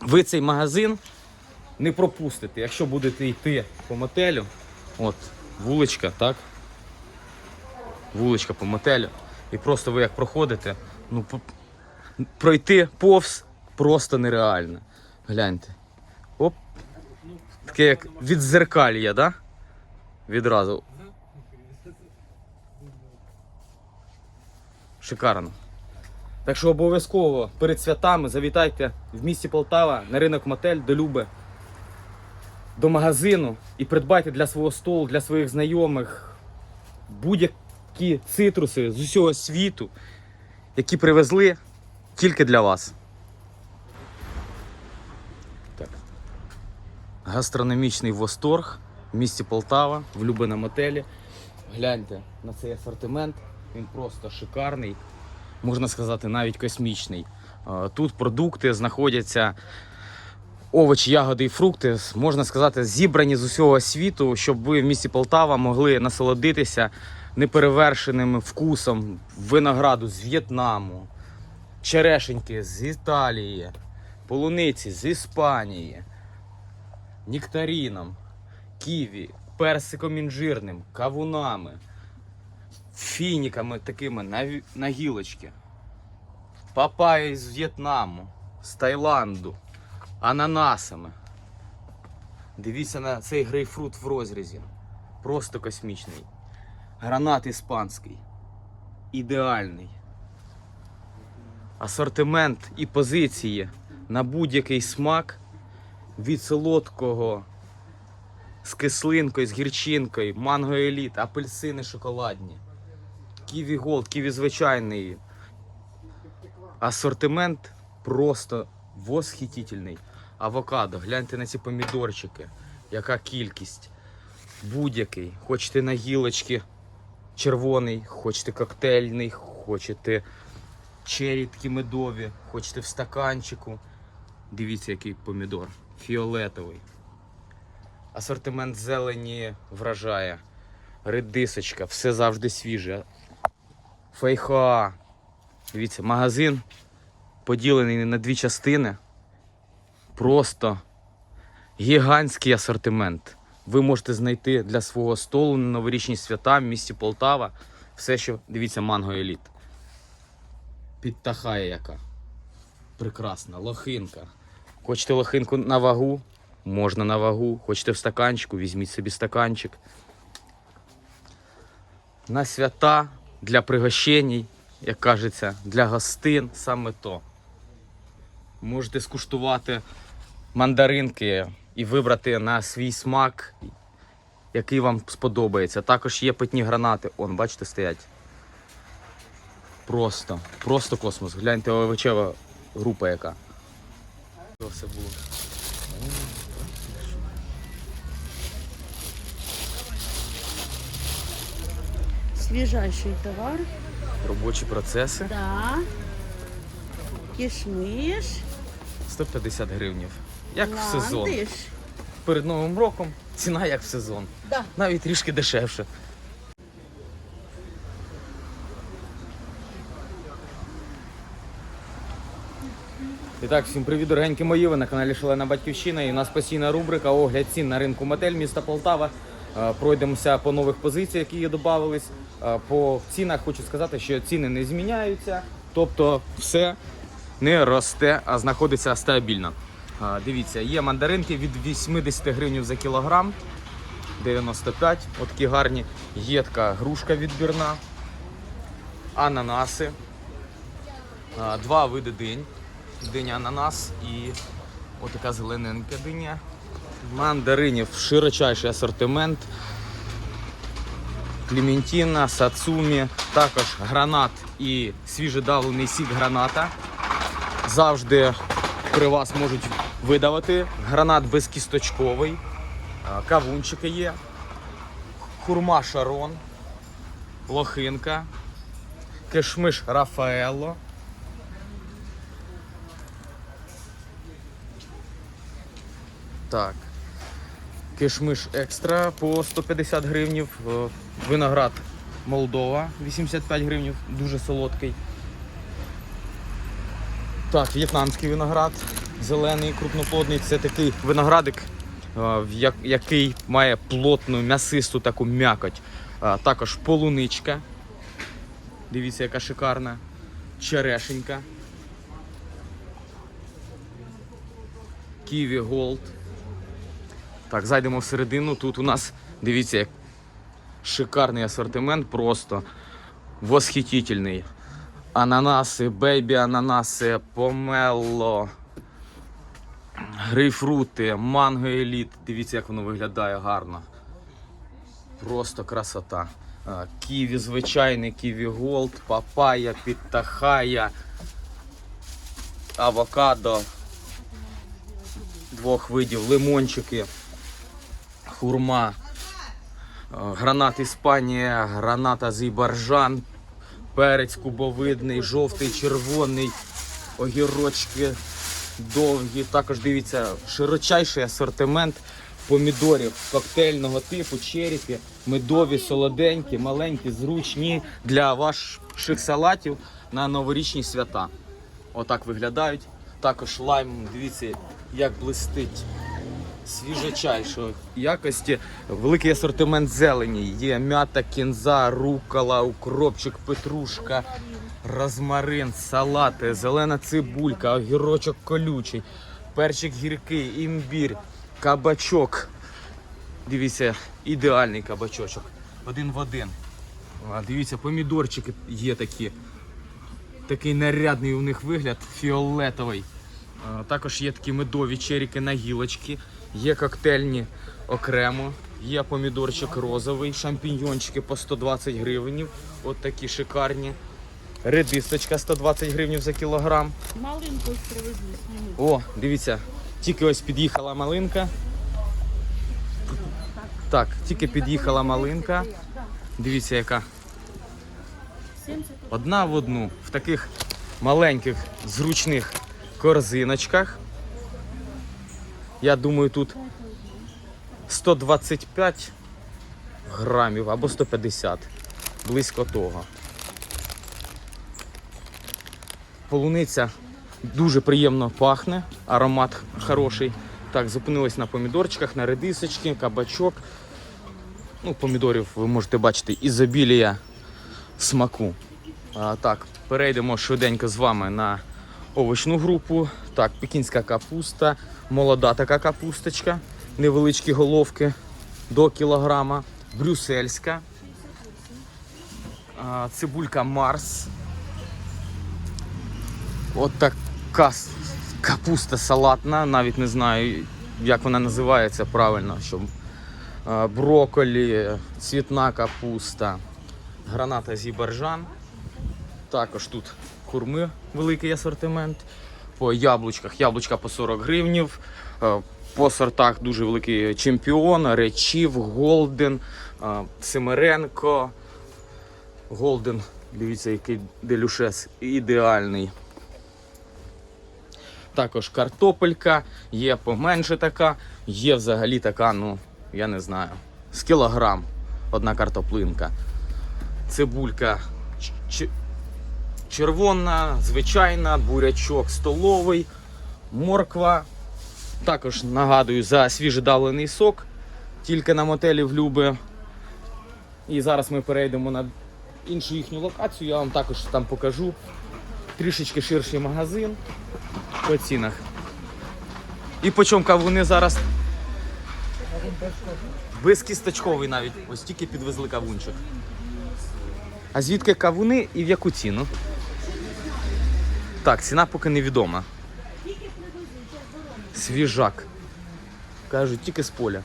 ви цей магазин не пропустите, якщо будете йти по мотелю. От, вуличка, так? Вуличка по мотелю. І просто ви як проходите, ну пройти повз просто нереально. Гляньте. Оп. Таке як відзеркальє, да? Відразу. Шикарно. Так що обов'язково перед святами завітайте в місті Полтава на ринок мотель до Люби, до магазину і придбайте для свого столу, для своїх знайомих будь-які цитруси з усього світу, які привезли тільки для вас. Так. Гастрономічний восторг в місті Полтава, в Люби на мотелі. Гляньте на цей асортимент. Він просто шикарний, можна сказати, навіть космічний. Е, Тут продукти знаходяться. Овочі, ягоди і фрукти, можна сказати, зібрані з усього світу, щоб ви в місті Полтава могли насолодитися неперевершеним вкусом винограду з В'єтнаму, черешеньки з Італії, полуниці з Іспанії, нектаріном, ківі, персиком інжирним, кавунами, фініками такими на, на гілочки, папайя з В'єтнаму, з Таїланду, ананасами. Дивіться на цей грейпфрут в розрізі. Просто космічний. Гранат іспанський. Ідеальний. Асортимент і позиції на будь-який смак від солодкого з кислинкою, з гірчинкою, манго еліт, апельсини шоколадні, ківі голд, ківі звичайний. Асортимент просто восхитительний. Авокадо, гляньте на ці помідорчики, яка кількість. Будь-який. Хочете на гілочки червоний, хочете коктейльний, хочете чері такі медові, хочете в стаканчику. Дивіться, який помідор. Фіолетовий. Асортимент зелені вражає. Редисочка, все завжди свіже. Фейхоа. Дивіться, магазин поділений на дві частини. Просто гігантський асортимент. Ви можете знайти для свого столу на новорічні свята в місті Полтава. Все, що дивіться, манго еліт. Підтахає яка. Прекрасна, лохинка. Хочете лохинку на вагу? Можна на вагу. Хочете в стаканчику, візьміть собі стаканчик. На свята для пригощень, як кажеться, для гостин саме то. Можете скуштувати мандаринки і вибрати на свій смак, який вам сподобається. Також є питні гранати. Он, бачите, стоять. Просто, просто космос. Гляньте овочева група яка. Все було? Свежайший товар. Робочі процеси. Да. Кишмиш. 150 гривнів. Як в сезон. ландиш. Перед Новим роком ціна як в сезон. Да. Навіть трішки дешевше. І так, всім привіт, дорогенькі мої. Ви на каналі Шалена Батьківщина. І у нас постійна рубрика огляд цін на ринку Мотель міста Полтава. Е, Пройдемося по нових позиціях, які додавались. Е, По цінах хочу сказати, що ціни не зміняються, тобто все не росте, а знаходиться стабільно. Е, Дивіться, є мандаринки від 80 гривень за кілограм. 95, от такі гарні. Є грушка відбірна, ананаси, два види динь. Диня ананас і отака зелененька диня. Мандаринів широчайший асортимент. Клементіна, сацумі, також гранат і свіжедавлений сік граната. Завжди при вас можуть видавати. Гранат безкісточковий. Кавунчики є. Хурма Шарон. Лохинка. Кишмиш Рафаелло. Так. Кишмиш екстра по 150 гривнів. Е, Виноград Молдова 85 гривнів, дуже солодкий. Так, в'єтнамський виноград зелений, крупноплодний. Це такий виноградик, е, який має плотну, м'ясисту таку м'якоть. Е, Також полуничка. Дивіться, яка шикарна. Черешенька. Ківі Голд. Так, зайдемо всередину. Тут у нас, дивіться, як шикарний асортимент, просто восхитительний. Ананаси, бейбі ананаси, помело, грейпфрути, манго еліт. Дивіться, як воно виглядає гарно. Просто красота. Ківі звичайний, ківі голд, папая, підтахая, авокадо двох видів, лимончики, хурма, е, гранат Іспанія, гранат Азербайджан, перець кубовидний, жовтий, червоний, огірочки довгі. Також дивіться, широчайший асортимент помідорів коктейльного типу, черіки, медові, солоденькі, маленькі, зручні для ваших салатів на новорічні свята. Отак виглядають. Також лайм, дивіться, як блистить. Свіжочайшої якості. Великий асортимент зелені. Є м'ята, кінза, рукола, укропчик, петрушка, розмарин, салати, зелена цибулька, огірочок колючий, перчик гіркий, імбір, кабачок. Дивіться, ідеальний кабачочок. Один в один. А, Дивіться, помідорчики є такі. Такий нарядний у них вигляд, фіолетовий. Також є такі медові черіки на гілочки, є коктейльні окремо, є помідорчик розовий, шампіньйончики по 120 гривень. От такі шикарні. Редисочка 120 гривень за кілограм. Малинку ось привезли. О, дивіться, тільки ось під'їхала малинка. Так, тільки під'їхала малинка. Дивіться, яка одна в одну в таких маленьких зручних корзиночках. Я думаю, тут 125 грамів або 150, близько того. Полуниця дуже приємно пахне, аромат хороший. Так, зупинились на помідорчиках, на редисочки, кабачок. Ну, помідорів ви можете бачити ізобілія смаку. А, так, перейдемо швиденько з вами на овочну групу. Так, пекінська капуста, молода така капусточка, невеличкі головки до кілограма, брюссельська, цибулька Марс. От така капуста салатна, навіть не знаю, як вона називається правильно. Щоб, а, брокколі, цвітна капуста, граната Азербайджан. Також тут хурми великий асортимент. По яблучках. Яблучка по 40 гривнів. Е, По сортах дуже великий чемпіон, речів, голден, Семеренко. Голден, дивіться, який делюшес ідеальний. Також картопелька, є поменше така, є взагалі така, ну, я не знаю, з кілограм одна картоплинка. Цибулька червона, звичайна, бурячок столовий, морква. Також нагадую за свіжедавлений сок, тільки на мотелі в Люби. І зараз ми перейдемо на іншу їхню локацію, я вам також там покажу. Трішечки ширший магазин по цінах. І по чому кавуни зараз? Безкісточковий навіть. Ось тільки підвезли кавунчик. А звідки кавуни і в яку ціну? Так, ціна поки невідома. Свіжак. Кажуть, тільки з поля.